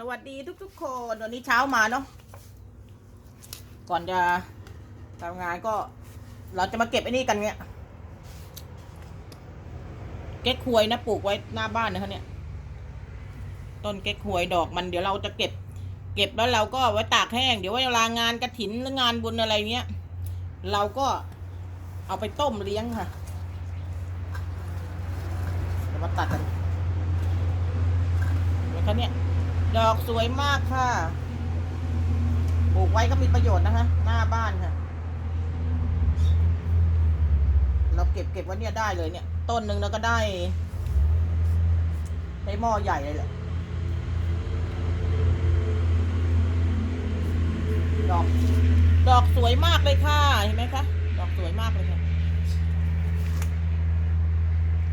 สวัสดีทุกๆคนวันนี้เช้ามาเนาะก่อนจะทำงานก็ เราจะมาเก็บไอ้นี่กันเนี่ยเก๊กฮวยนะปลูกไว้หน้าบ้านนะคะเนี่ยต้นเก๊กฮวยดอกมันเดี๋ยวเราจะเก็บ เก็บแล้วเราก็ไว้ตากแห้งเดี๋ยวเวลางานกระถินหรืองานบุญอะไรเนี้ยเราก็เอาไปต้มเลี้ยงค่ะเดี๋ยวมาตัดกันเห็นไหมคะเนี่ย ดอกสวยมากค่ะปลูกไว้ก็มีประโยชน์นะคะ หน้าบ้านค่ะ เราเก็บเก็บไว้เนี่ยได้เลยเนี่ย ต้นหนึ่งเราก็ได้ได้หม้อใหญ่เลยแหละ ดอก ดอกสวยมากเลยค่ะ เห็นไหมคะ ดอกสวยมากเลยค่ะ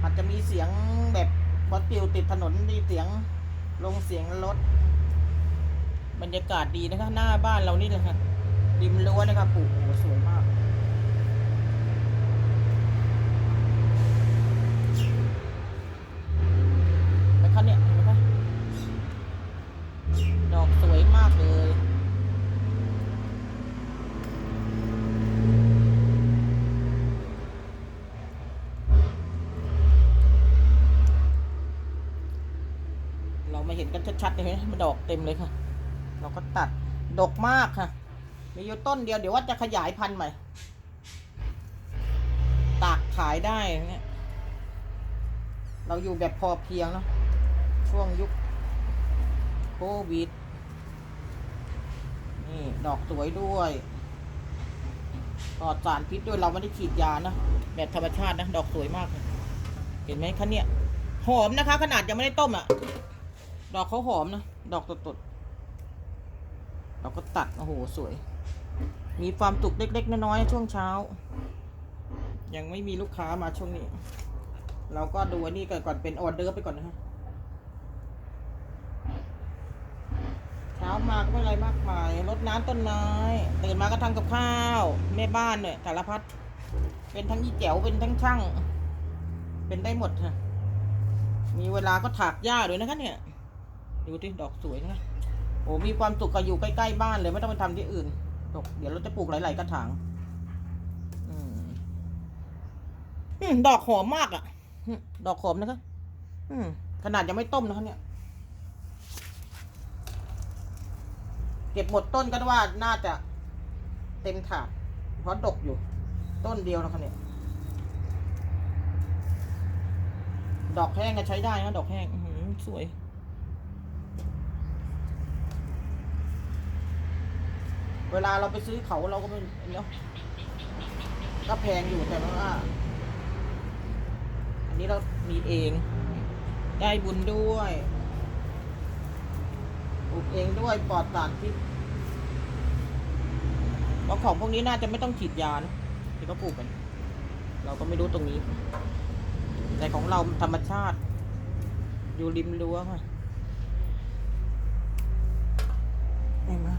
อาจจะมีเสียงแบบบอสปิวติดถนนมีเสียง ลงเสียงรถ บรรยากาศดีนะคะ หน้าบ้านเรานี่เลยค่ะริมรั้วนะคะปลูกโอ้โหสวยมาก เห็นไหมคะเนี่ยเห็นไหมคะดอกสวยมากเลย เรามาเห็ นกันชัดๆเลยไหมมันดอกเต็มเลยค่ะ เราก็ตัดดกมากค่ะ มีอยู่ต้นเดียวเดี๋ยวว่าจะขยายพันธุ์ใหม่ตากขายได้เงี้ยเราอยู่แบบพอเพียงเนาะช่วงยุคโควิด นี่ ดอกสวยด้วยปลอดสารพิษด้วยเราไม่ได้ฉีดยานะ แบบธรรมชาตินะ ดอกสวยมากเลยเห็นไหมคะเนี่ย หอมนะคะ ขนาดยังไม่ได้ต้มอะ ดอกเขาหอมนะ ดอกตดๆเราก็ตัด โอ้โห สวย มีความสุกเล็ก ๆ น้อยๆช่วงเช้า ยังไม่มีลูกค้ามาช่วงนี้ เราก็ดูอันนี้ก่อนก่อนเป็นออเดอร์ไปก่อนนะฮะเช้ามาก็ไม่อะไรมากมายรดน้ำต้นไม้ตื่นมาก็ทำกับข้าว แม่บ้านเนี่ยสารพัดเป็นทั้งยี่แจ๋วเป็นทั้งช่าง เป็นได้หมดค่ะมีเวลาก็ถากหญ้าด้วยนะคะเนี่ย ดูที่ดอกสวยนะโอ้มีความสุขกับอยู่ใกล้ๆบ้านเลยไม่ต้องไปทำที่อื่นดอกเดี๋ยวเราจะปลูกหลายๆกระถางอืมดอกหอมมากอะ่ะดอกหอมนะคะอืมขนาดยังไม่ต้มนะคะเนี่ย เก็บหมดต้นก็ว่าน่าจะเต็มถาดเพราะดกอยู่ ต้นเดียวนะคะเนี่ยดอกแห้งก็ใช้ได้นะดอกแห้งสวย เวลาเราไปซื้อเขาเราก็ไม่เนาะก็แพงอยู่แต่ว่า อันนี้เรามีเอง ได้บุญด้วยปลูกเองด้วยปลอดสารพิษเพราะของพวกนี้น่าจะไม่ต้องฉีดยานะที่เขาปลูกกัน เราก็ไม่รู้ตรงนี้ แต่ของเราธรรมชาติ อยู่ริมรั้วค่ะ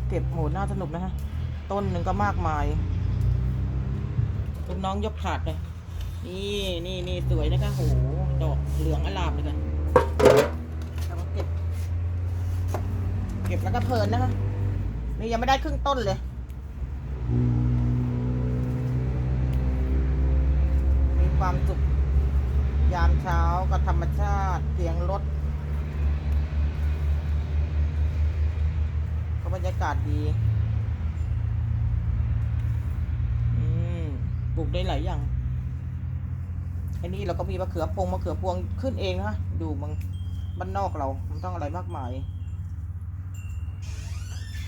เห็นไหมเก็บโหน่าสนุกนะฮะ ต้นหนึ่งก็มากมายลูกน้องยกถาดเลยนี่นี่นี่สวยนะคะโหดอกเหลืองอลามเลยกันเอามาเก็บ เก็บแล้วก็เพลินนะคะ นี่ยังไม่ได้ครึ่งต้นเลยมีความสุขยามเช้ากับธรรมชาติเสียงรถ บรรยากาศดี อืมปลูกได้หลายอย่าง อันนี้เราก็มีมะเขือพวงมะเขือพวงขึ้นเองนะ ดูมันบ้านนอกเรามันต้องอะไรมากมาย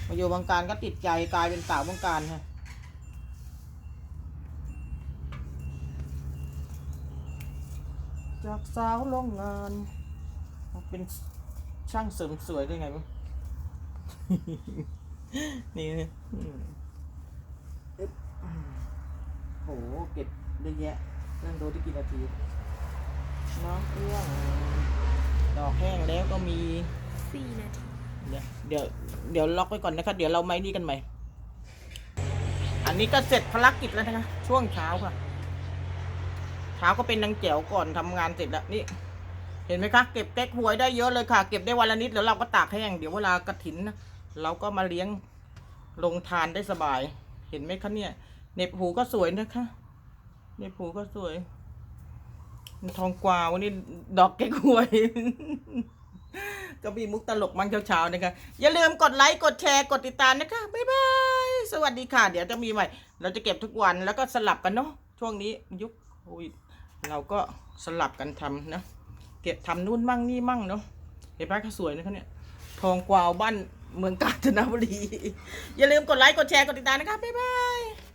มาอยู่บางการก็ติดใจกลายเป็นสาวบางการฮะจากสาวโรงงาน เป็นช่างเสริมสวยได้ไงมั้ง นี่นะอืมอึ๊บอืมโห เก็บเยอะแยะเรื่องดูที่กี่นาที น้องเอื้องดอกแห้งแล้วก็มี สี่นาที เดี๋ยวเดี๋ยวเดี๋ยวล็อกไว้ก่อนนะคะ เดี๋ยวเราไม่นี่กันใหม่ อันนี้ก็เสร็จภารกิจแล้วนะคะ ช่วงเช้าค่ะ เช้าก็เป็นนางแจ๋วก่อนทำงานเสร็จแล้วนี่ เห็นไหมคะ เก็บเก๊กหวยได้เยอะเลยค่ะ เก็บได้วันละนิดแล้วเราก็ตากแห้ง เดี๋ยวเวลากระถินนะ เราก็มาเลี้ยงลงทานได้สบาย เห็นไหมคะเนี่ยเน็บหูก็สวยนะคะเน็บหูก็สวย ทองกวาววันนี้ดอกเก๊กหวย ก็มีมุกตลกมั่งเช้าๆนะคะ อย่าลืมกดไลค์กดแชร์กดติดตามนะคะ บ๊ายบาย สวัสดีค่ะ เดี๋ยวจะมีใหม่ เราจะเก็บทุกวันแล้วก็สลับกันเนาะช่วงนี้ยุคโควิดเราก็สลับกันทำนะ เก็บทำนู่นมั่งนี่มั่งเนาะเห็นไหมก็สวยนะคะเนี่ย ทองกวาวบ้านเมืองกาญจนบุรี อย่าลืมกดไลค์ กดแชร์ กดติดตามนะคะ บ๊ายบาย